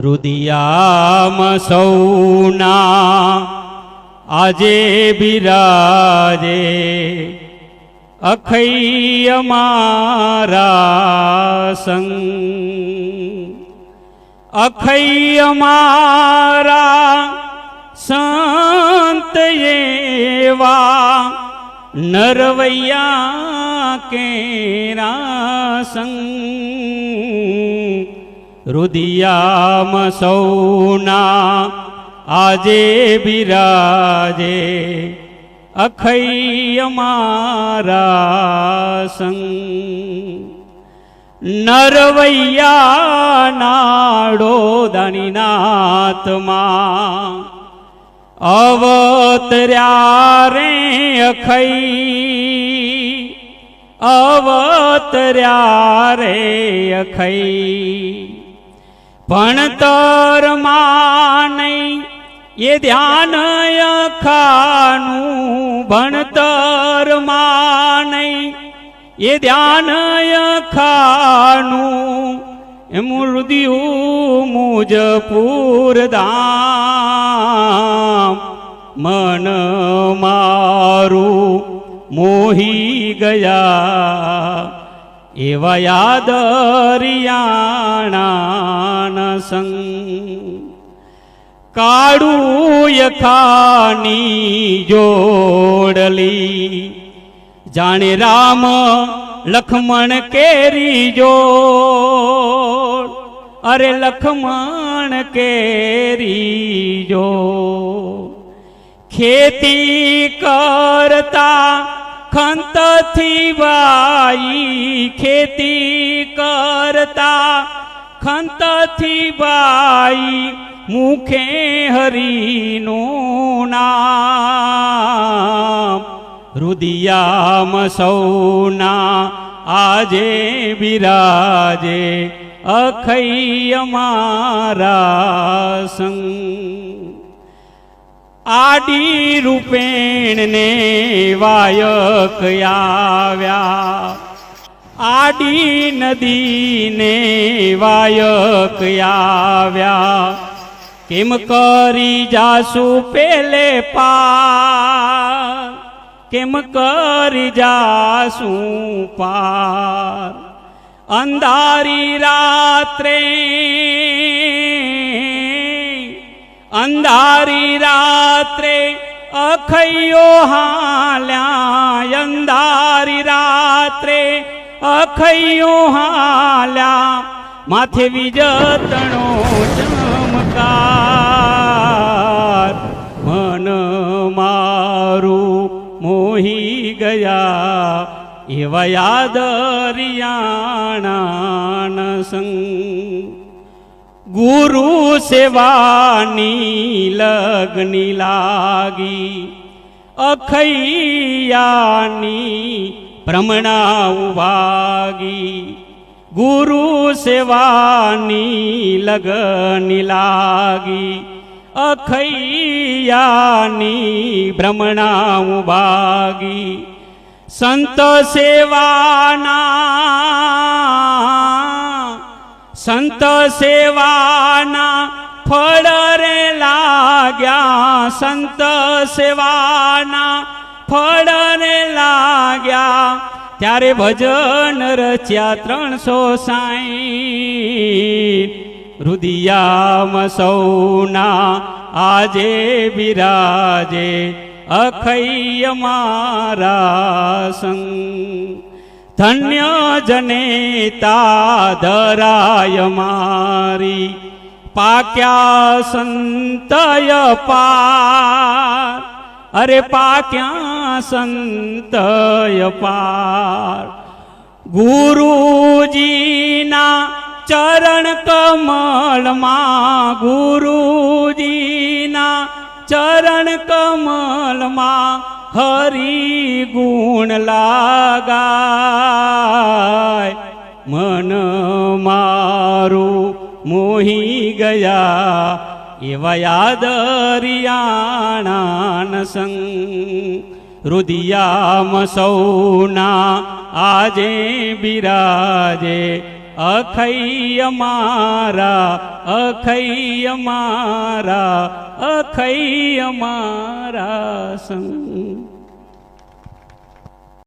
રુદિયામ સૌના આજે બિરાજે અખૈય મારા સંગ. અખૈય મારા સંત એવા નરવૈયા કેરા સંગ. રુદિયામ સૌના આજે બિરાજે. અખૈય મારા સંગ નરવૈયા નાડો દણીનાથમાં અવતર્યા રે અખઈ અવતર્યા રે અખઈ ભણતરમાં નહીં એ ધ્યાન અખાનું ભણતરમાં નહીં એ ધ્યાન અખાનું મૃદિયું મુજ પૂરદામ મન મારું મોહી ગયા. એવા યાદ રિયાણા સંગ. કાળું યખાની જોડલી. જાણે રામ લખમણ કેરી જોડ. અરે લખમણ કેરી જો ખેતી કરતા ખંતથી વાઈ ખેતી કરતા. ખંતથી વાઈ મુખે હરીનું નામ. રુદિયામ સૌના આજે બિરાજે અખૈ અમારા સંગ. આડી રૂપેણને વાયક આવ્યા. આડી નદીને વાયક આવ્યા. કેમ કરી જાસુ પેલે પાર? કેમ કરી જાસુ પાર? અંધારી રાત્રે અંધારી રાત્રે અખૈયો હાલ્યા, અંધારી રાત્રે અખૈયો હાલ્યા, માથે વિજતણો ચમકાર, મન મારું મોહી ગયા, એવા યાદ રિયાણા સંગ. ગુરુ સેવાની લગની લાગી. અખૈયાની ભ્રમણા ઉભાગી ગુરુ સેવાની લગની લાગી. અખૈયાની ભ્રમણા ઉભાગી સંત સેવાના સંત સેવાના ફળ રે લાગ્યા, સંત સેવાના ફળ રે લાગ્યા. ત્યારે ભજન રચ્યા ત્રણસો સાઈ. રુદિયામ સૌના આજે બિરાજે અખૈય મારા સંગ. ધન્ય જનેતા ધરાય મારી. પાક્યા સંતય પાર. અરે પાક્યા સંતય પાર. ગુરુજીના ચરણ કમળમાં ગુરુજીના ચરણ કમલમાં હરી ગુણ લાગાય. મન મારું મોહી ગયા. એવા યાદ રિયાણા સંગ રુદિયામ સૌના આજે બિરાજે. અખૈય મારા અખૈય મારા અખૈય મારા સંગ.